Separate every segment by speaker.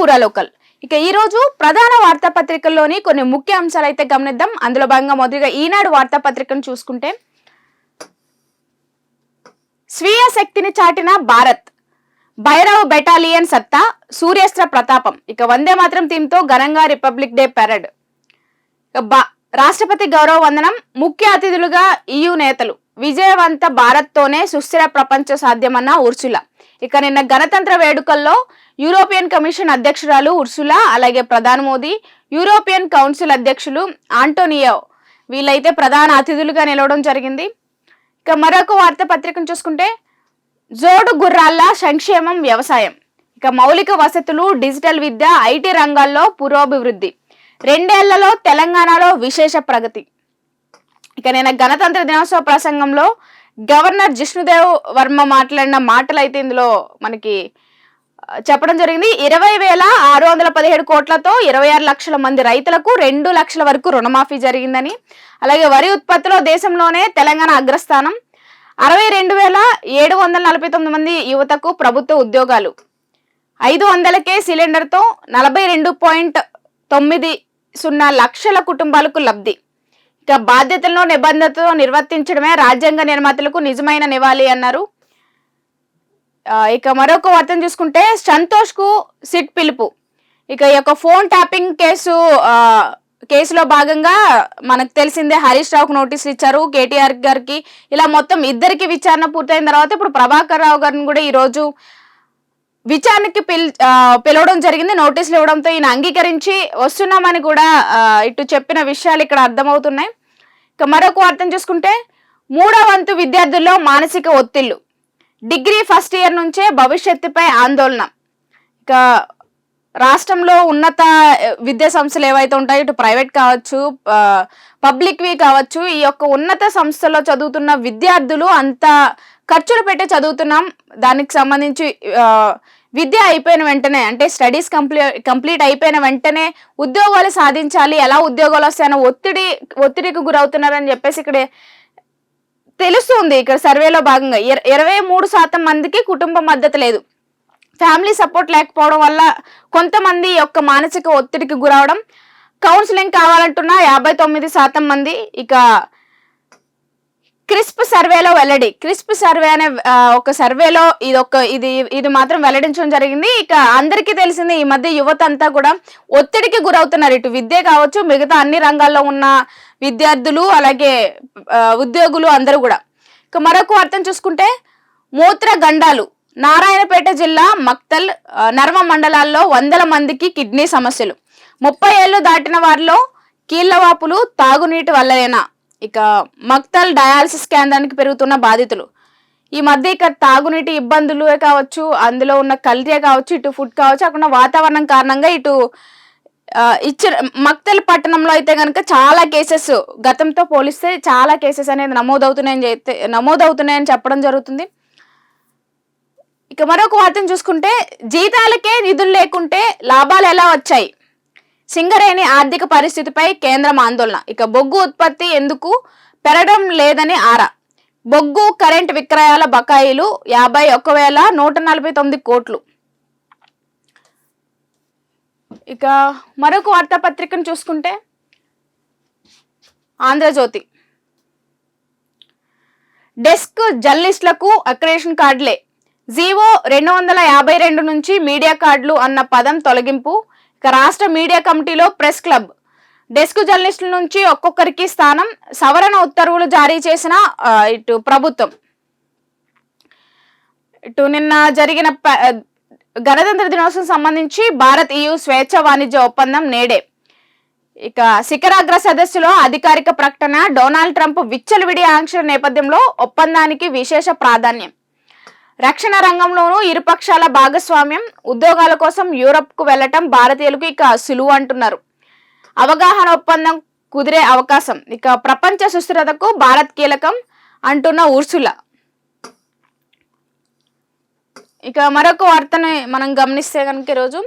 Speaker 1: పూరా ఇక ఈ రోజు ప్రధాన వార్తాపత్రికల్లోని కొన్ని ముఖ్య అంశాలు అయితే గమనిద్దాం. అందులో భాగంగా మొదటిగా ఈనాడు వార్తాపత్రికను చూసుకుంటే స్వీయ శక్తిని చాటిన భారత్ భైరవ్ బెటాలియన్ సత్తా సూర్యాస్త్ర ప్రతాపం. ఇక వందే మాత్రం థీమ్తో ఘనంగా రిపబ్లిక్ డే పెరడ్. రాష్ట్రపతి గౌరవ వందనం ముఖ్య అతిథులుగా ఇయు నేతలు. విజయవంత భారత్తోనే సుస్థిర ప్రపంచ సాధ్యమన్న ఉర్సుల. ఇక నిన్న గణతంత్ర వేడుకల్లో యూరోపియన్ కమిషన్ అధ్యక్షురాలు ఉర్సుల అలాగే ప్రధాని మోదీ యూరోపియన్ కౌన్సిల్ అధ్యక్షులు ఆంటోనియో వీళ్ళైతే ప్రధాన అతిథులుగా నిలవడం జరిగింది. ఇక మరొక వార్తాపత్రికను చూసుకుంటే జోడు గుర్రాల సంక్షేమం వ్యవసాయం. ఇక మౌలిక వసతులు డిజిటల్ విద్య ఐటీ రంగాల్లో పురోభివృద్ధి. రెండేళ్ళలో తెలంగాణలో విశేష ప్రగతి. ఇక నేను గణతంత్ర దినోత్సవ ప్రసంగంలో గవర్నర్ జిష్ణుదేవ్ వర్మ మాట్లాడిన మాటలు అయితే ఇందులో మనకి చెప్పడం జరిగింది. ఇరవై వేల ఆరు వందల పదిహేడు కోట్లతో ఇరవై ఆరు లక్షల మంది రైతులకు రెండు లక్షల వరకు రుణమాఫీ జరిగిందని అలాగే వరి ఉత్పత్తిలో దేశంలోనే తెలంగాణ అగ్రస్థానం. అరవై రెండు వేల ఏడు వందల నలభై తొమ్మిది మంది యువతకు ప్రభుత్వ ఉద్యోగాలు. ఐదు వందలకే సిలిండర్తో నలభై రెండు పాయింట్ తొమ్మిది సున్నా లక్షల కుటుంబాలకు లబ్ధి. ఇక బాధ్యతలను నిబంధనతో నిర్వర్తించడమే రాజ్యాంగ నిర్మాతలకు నిజమైన నివాళి అన్నారు. ఇక మరొక వార్తను చూసుకుంటే సంతోష్కు సిట్ పిలుపు. ఇక ఈ యొక్క ఫోన్ ట్యాపింగ్ కేసు కేసులో భాగంగా మనకు తెలిసిందే హరీష్ రావుకు నోటీసులు ఇచ్చారు. కేటీఆర్ గారికి ఇలా మొత్తం ఇద్దరికి విచారణ పూర్తయిన తర్వాత ఇప్పుడు ప్రభాకర్ రావు గారిని కూడా ఈరోజు విచారణకి పిల్ పిలవడం జరిగింది. నోటీసులు ఇవ్వడంతో ఈయన అంగీకరించి వస్తున్నామని కూడా ఇటు చెప్పిన విషయాలు ఇక్కడ అర్థమవుతున్నాయి. ఇక మరొక అర్థం చూసుకుంటే మూడో వంతు విద్యార్థుల్లో మానసిక ఒత్తిళ్ళు. డిగ్రీ ఫస్ట్ ఇయర్ నుంచే భవిష్యత్తుపై ఆందోళన. ఇక రాష్ట్రంలో ఉన్నత విద్యా సంస్థలు ఏవైతే ఉంటాయో ఇటు ప్రైవేట్ కావచ్చు పబ్లిక్వి కావచ్చు ఈ యొక్క ఉన్నత సంస్థలో చదువుతున్న విద్యార్థులు అంత ఖర్చులు పెట్టి చదువుతున్నాం. దానికి సంబంధించి విద్య అయిపోయిన వెంటనే అంటే స్టడీస్ కంప్లీ కంప్లీట్ అయిపోయిన వెంటనే ఉద్యోగాలు సాధించాలి ఎలా ఉద్యోగాలు వస్తాయన్న ఒత్తిడి ఒత్తిడికి గురవుతున్నారని చెప్పేసి ఇక్కడ తెలుస్తుంది ఇక్కడ సర్వేలో భాగంగా. ఇర- ఇరవై మూడు శాతం మందికి కుటుంబ మద్దతు లేదు. ఫ్యామిలీ సపోర్ట్ లేకపోవడం వల్ల కొంతమంది యొక్క మానసిక ఒత్తిడికి గురవడం కౌన్సిలింగ్ కావాలంటున్న యాభై తొమ్మిది శాతం మంది ఇక క్రిస్ప్ సర్వేలో వెల్లడి. క్రిస్ప్ సర్వే అనే ఒక సర్వేలో ఇది ఒక ఇది ఇది మాత్రం వెల్లడించడం జరిగింది. ఇక అందరికీ తెలిసింది ఈ మధ్య యువత అంతా కూడా ఒత్తిడికి గురవుతున్నారు. ఇటు విద్య కావచ్చు మిగతా అన్ని రంగాల్లో ఉన్న విద్యార్థులు అలాగే ఉద్యోగులు అందరూ కూడా. ఇక మరొక అర్థం చూసుకుంటే మూత్ర గండాలు నారాయణపేట జిల్లా మక్తల్ నర్మ మండలాల్లో వందల మందికి కిడ్నీ సమస్యలు. ముప్పై ఏళ్ళు దాటిన వారిలో కీళ్ళవాపులు తాగునీటి వల్లనేనా? ఇక మక్తల్ డయాలసిస్ కేంద్రానికి పెరుగుతున్న బాధితులు. ఈ మధ్య ఇక తాగునీటి ఇబ్బందులు కావచ్చు అందులో ఉన్న కల్తీ కావచ్చు ఇటు ఫుడ్ కావచ్చు అక్కడ వాతావరణం కారణంగా ఇటు ఆ, ఇచ్చిన మక్తల్ పట్టణంలో అయితే కనుక చాలా కేసెస్ గతంతో పోలిస్తే చాలా కేసెస్ అనేది నమోదవుతున్నాయని చెప్తే నమోదవుతున్నాయని చెప్పడం జరుగుతుంది. ఇక మరొక వార్తను చూసుకుంటే జీతాలకే నిధులు లేకుంటే లాభాలు ఎలా వచ్చాయి? సింగరేణి ఆర్థిక పరిస్థితిపై కేంద్రం ఆందోళన. ఇక బొగ్గు ఉత్పత్తి ఎందుకు పెరగడం లేదని ఆరా. బొగ్గు కరెంట్ విక్రయాల బకాయిలు యాభై ఒక్క వేల నూట నలభై తొమ్మిది కోట్లు. ఇక మరొక వార్తాపత్రికను చూసుకుంటే ఆంధ్రజ్యోతి. డెస్క్ జర్నలిస్టులకు అక్రిడేషన్ కార్డులే. జీవో రెండు వందల యాభై రెండు నుంచి మీడియా కార్డులు అన్న పదం తొలగింపు రాష్ట్ర మీడియా కమిటీలో ప్రెస్ క్లబ్. డెస్క్ జర్నలిస్టుల నుంచి ఒక్కొక్కరికి స్థానం సవరణ ఉత్తర్వులు జారీ చేసిన ఇటు ప్రభుత్వం. ఇటు నిన్న జరిగిన ప- గణతంత్ర దినోత్సవం సంబంధించి భారత్ EU స్వేచ్ఛ వాణిజ్య ఒప్పందం నేడే. ఇక శిఖరాగ్ర సదస్సులో అధికారిక ప్రకటన డొనాల్డ్ ట్రంప్ విచ్చలవిడి ఆంక్షల నేపథ్యంలో ఒప్పందానికి విశేష ప్రాధాన్యం. రక్షణ రంగంలోనూ ఇరుపక్షాల భాగస్వామ్యం ఉద్యోగాల కోసం యూరప్కు వెళ్ళటం భారతీయులకు ఇక సులువు అంటున్నారు. అవగాహన ఒప్పందం కుదిరే అవకాశం. ఇక ప్రపంచ సుస్థిరతకు భారత్ కీలకం అంటున్న ఉర్సుల ఇక మరొక వార్తని మనం గమనిస్తే కనుక ఈరోజు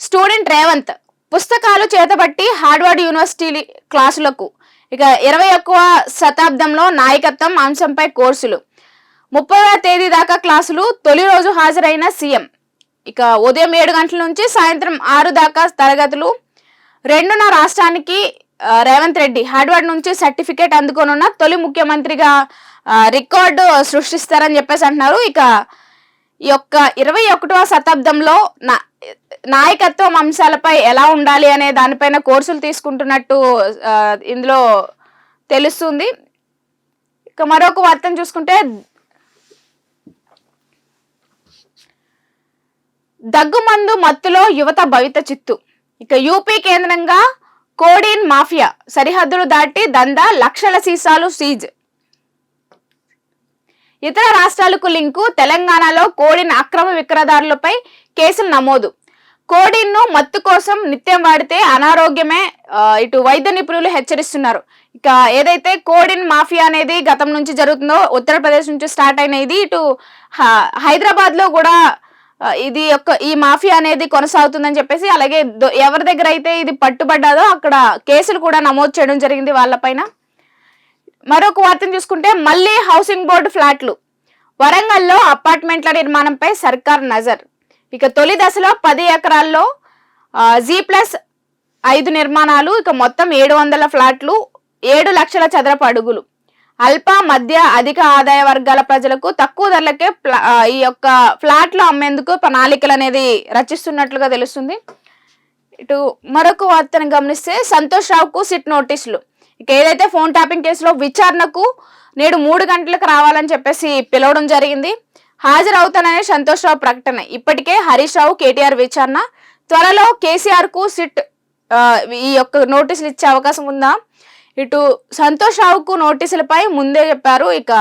Speaker 1: స్టూడెంట్ రేవంత్ పుస్తకాలు చేతబట్టి హార్వర్డ్ యూనివర్సిటీ క్లాసులకు. ఇక ఇరవై ఒక్కవ శతాబ్దంలో నాయకత్వం అంశంపై కోర్సులు. ముప్పైవ తేదీ దాకా క్లాసులు తొలి రోజు హాజరైన సీఎం. ఇక ఉదయం ఏడు గంటల నుంచి సాయంత్రం ఆరు దాకా తరగతులు. రెండున రాష్ట్రానికి రేవంత్ రెడ్డి హార్డ్వర్డ్ నుంచి సర్టిఫికేట్ అందుకోనున్న తొలి ముఖ్యమంత్రిగా రికార్డు సృష్టిస్తారని చెప్పేసి అంటున్నారు. ఇక ఈ యొక్క ఇరవై ఒకటవ శతాబ్దంలో నా నాయకత్వం అంశాలపై ఎలా ఉండాలి అనే దానిపైన కోర్సులు తీసుకుంటున్నట్టు ఇందులో తెలుస్తుంది. ఇక మరొక వార్తను చూసుకుంటే దగ్గుమందు మత్తులో యువత భవిత చిత్తు. ఇక యూపీ కేంద్రంగా కోడిన్ మాఫియా సరిహద్దులు దాటి దందా లక్షల సీసాలు సీజ్. ఇతర రాష్ట్రాలకు లింకు తెలంగాణలో కోడిన్ అక్రమ విక్రయదారులపై కేసులు నమోదు. కోడిన్ను మత్తు కోసం నిత్యం వాడితే అనారోగ్యమే ఇటు వైద్య నిపుణులు హెచ్చరిస్తున్నారు. ఇక ఏదైతే కోడిన్ మాఫియా అనేది గతం నుంచి జరుగుతుందో ఉత్తరప్రదేశ్ నుంచి స్టార్ట్ అయిన ఇది ఇటు హైదరాబాద్లో కూడా ఇది యొక్క ఈ మాఫియా అనేది కొనసాగుతుందని చెప్పేసి అలాగే ఎవరి దగ్గర అయితే ఇది పట్టుబడ్డాదో అక్కడ కేసులు కూడా నమోదు చేయడం జరిగింది వాళ్ళపైన మరొక వార్తను చూసుకుంటే మళ్ళీ హౌసింగ్ బోర్డు ఫ్లాట్లు. వరంగల్లో అపార్ట్మెంట్ల నిర్మాణంపై సర్కార్ నజర్. ఇక తొలి దశలో పది ఎకరాల్లో జీ ప్లస్ ఐదు నిర్మాణాలు ఇక మొత్తం ఏడు వందల ఫ్లాట్లు ఏడు లక్షల చదరపు అడుగులు. అల్ప మధ్య అధిక ఆదాయ వర్గాల ప్రజలకు తక్కువ ధరలకే ప్లా- ఈ యొక్క ఫ్లాట్లు అమ్మేందుకు ప్రణాళికలు అనేది రచిస్తున్నట్లుగా తెలుస్తుంది. ఇటు మరొక వార్తను గమనిస్తే సంతోష్ రావుకు సిట్ నోటీసులు. ఇక ఏదైతే ఫోన్ ట్యాపింగ్ కేసులో విచారణకు నేడు మూడు గంటలకు రావాలని చెప్పేసి పిలవడం జరిగింది. హాజరవుతాననే సంతోష్ రావు ప్రకటన. ఇప్పటికే హరీష్ రావు కేటీఆర్ విచారణ. త్వరలో కేసీఆర్కు సిట్ ఈ యొక్క నోటీసులు ఇచ్చే అవకాశం ఉందా? ఇటు సంతోష్ రావుకు నోటీసులపై ముందే చెప్పారు. ఇక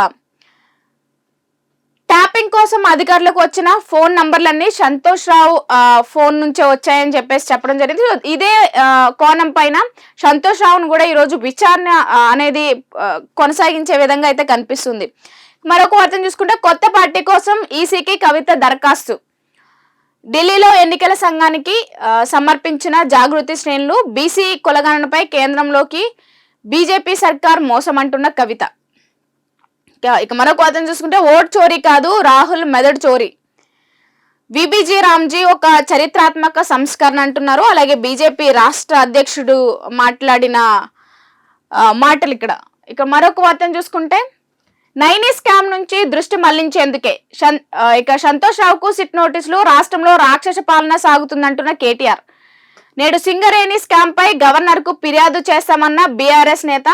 Speaker 1: ట్యాపింగ్ కోసం అధికారులకు వచ్చిన ఫోన్ నంబర్లన్నీ సంతోష్ రావు ఫోన్ నుంచే వచ్చాయని చెప్పేసి చెప్పడం జరిగింది. ఇదే కోణం పైన సంతోష్ రావును కూడా ఈరోజు విచారణ అనేది కొనసాగించే విధంగా అయితే కనిపిస్తుంది. మరొక వార్తను చూసుకుంటే కొత్త పార్టీ కోసం ఈసీకి కవిత దరఖాస్తు. ఢిల్లీలో ఎన్నికల సంఘానికి సమర్పించిన జాగృతి శ్రేణులు బీసీ కులగణనపై కేంద్రంలోకి బీజేపీ సర్కార్ మోసం అంటున్న కవిత. ఇక- మరొక వార్తను చూసుకుంటే ఓట్ చోరీ కాదు రాహుల్ మెదడు చోరీ. విబిజీ రామ్జీ ఒక చరిత్రాత్మక సంస్కరణ అంటున్నారు. అలాగే బీజేపీ రాష్ట్ర అధ్యక్షుడు మాట్లాడిన మాటలు ఇక్కడ. ఇక మరొక వార్తను చూసుకుంటే నైనీ స్కామ్ నుంచి దృష్టి మళ్ళించేందుకే ఇక సంతోష్ రావుకు సిట్ నోటీసులు రాష్ట్రంలో రాక్షస పాలన సాగుతుందంటున్న కేటీఆర్. నేడు సింగరేణి స్కామ్ పై గవర్నర్కు ఫిర్యాదు చేస్తామన్న బీఆర్ఎస్ నేత.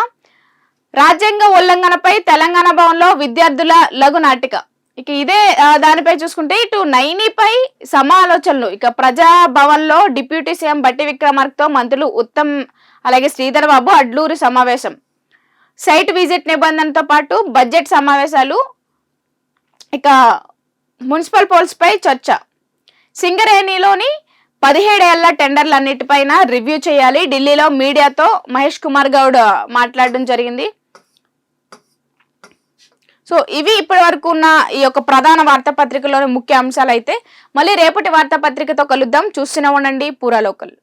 Speaker 1: రాజ్యాంగ ఉల్లంఘనపై తెలంగాణ భవన్లో విద్యార్థుల లఘు నాటిక. ఇక ఇదే దానిపై చూసుకుంటే ఇటు నైనిపై సమాలోచనలు. ఇక ప్రజా భవన్లో డిప్యూటీ సీఎం బట్టి విక్రమార్కతో మంత్రులు ఉత్తమ్ అలాగే శ్రీధర్ బాబు అడ్లూరి సమావేశం. సైట్ విజిట్ నిబంధనతో పాటు బడ్జెట్ సమావేశాలు ఇక మున్సిపల్ పోల్స్పై చర్చ. సింగరేణిలోని పదిహేడేళ్ళ టెండర్లన్నిటిపైన రివ్యూ చేయాలి. ఢిల్లీలో మీడియాతో మహేష్ కుమార్ గౌడ్ మాట్లాడడం జరిగింది. సో ఇవి ఇప్పటి వరకు ఉన్న ఈ యొక్క ప్రధాన వార్తాపత్రికలోని ముఖ్య అంశాలు అయితే మళ్ళీ రేపటి వార్తాపత్రికతో కలుద్దాం. చూస్తూనే ఉండండి. పూరా లోకల్.